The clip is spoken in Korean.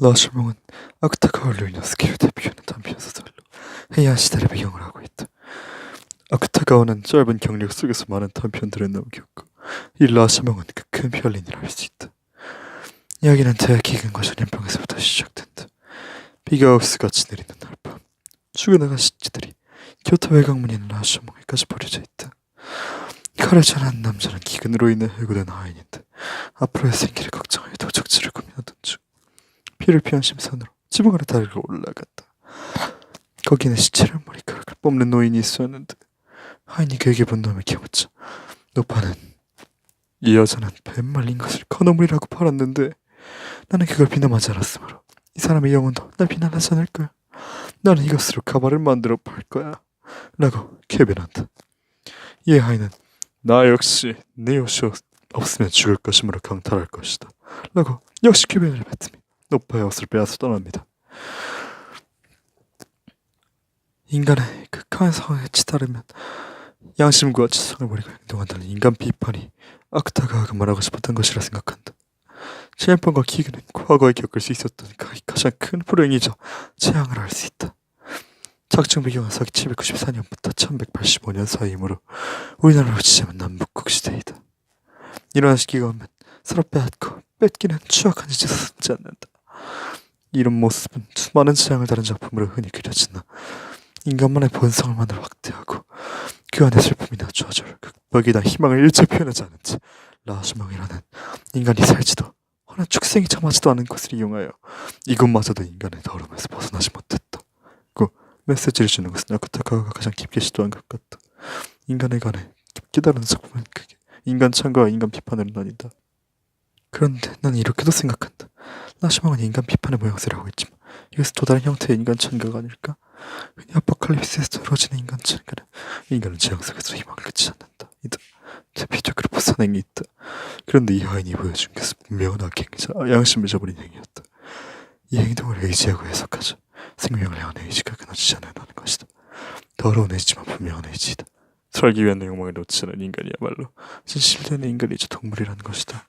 라시몽은 아크타가 얼려있는 스키를 대표하는 단편 소설로 해야 시대를 배경을 하고 있다. 아크타가와는 짧은 경력 속에서 많은 단편들을 남겼고 이 라시몽은 그 큰 편린이라 할 수 있다. 이야기는 대학 기근과 전염병에서부터 시작된다. 비가 억수같이 내리는 날 밤, 죽어나간 식지들이 교토 외곽문인 라시몽에까지 버려져 있다. 칼을 전한 남자는 기근으로 인해 해고된 하인인데 앞으로의 생기를 걱정하여 도적질을 고민하던 중 피를 피한 심산으로 지붕 아래 다리를 올라갔다. 거기는 시체를 머리카락을 뽑는 노인이 있었는데 하인이 그에게 분노하며 키웠자 노파는 이 여자는 뱀 말린 것을 건어물이라고 팔았는데 나는 그걸 비난하지 않았으므로 이 사람의 영혼도 날 비난하지 않을 거야. 나는 이것으로 가발을 만들어 팔 거야. 라고 쾌변한다. 이에 하인은 나 역시 네 옷이 없- 없으면 죽을 것이므로 강탈할 것이다. 라고 역시 쾌변을 뱉으며 노파의 옷을 빼앗아 떠납니다. 인간의 극한 상황에 치달으면 양심과 지성을 버리고 행동한다는 인간 비판이 아크타가가 말하고 싶었던 것이라 생각한다. 체험판과 기근은 과거에 겪을 수 있었던 가- 가장 큰 불행이자 재앙을 알 수 있다. 작중 배경은 서기 794년부터 1185년 사이이므로 우리나라로 치자면 남북국 시대이다. 이러한 시기가 오면 서로 빼앗고 뺏기는 추악한 짓을 숨지 않는다. 이런 모습은 수많은 재앙을 다룬 작품으로 흔히 그려진다. 인간만의 본성을 만들어 확대하고 그 안에 슬픔이나 좌절, 극복이나 희망을 일체 표현하지 않은 채 라스망이라는 인간이 살지도 허나 축생이 참하지도 않은 것을 이용하여 이것마저도 인간의 더러움에서 벗어나지 못했다. 그 메시지를 주는 것은 아쿠타카가 가장 깊게 시도한 것 같다. 인간에 관해 깊게 다루는 작품은 크게 인간 찬과와 인간 비판으로 나뉜다. 그런데 난 이렇게도 생각한다. 라시망은 인간 비판의 모양새를 하고 있지만 이것은 또 다른 형태의 인간 찬가가 아닐까? 흔히 아포칼립스에서 이루어지는 인간 찬가는 인간은 재앙 속에서 희망을 갖지 않는다. 이다. 대표적으로 벗어낸 게 있다. 그런데 이 하인이 보여준 것은 분명한 악행이자 양심을 저버린 행위였다. 이 행동을 의지하고 해석하자 생명을 향한 의지가 끊어지지 하는 것이다. 더러운 의지만 분명한 의지이다. 살기 위한 욕망을 않은 인간이야말로 진실된 인간이자 동물이라는 것이다.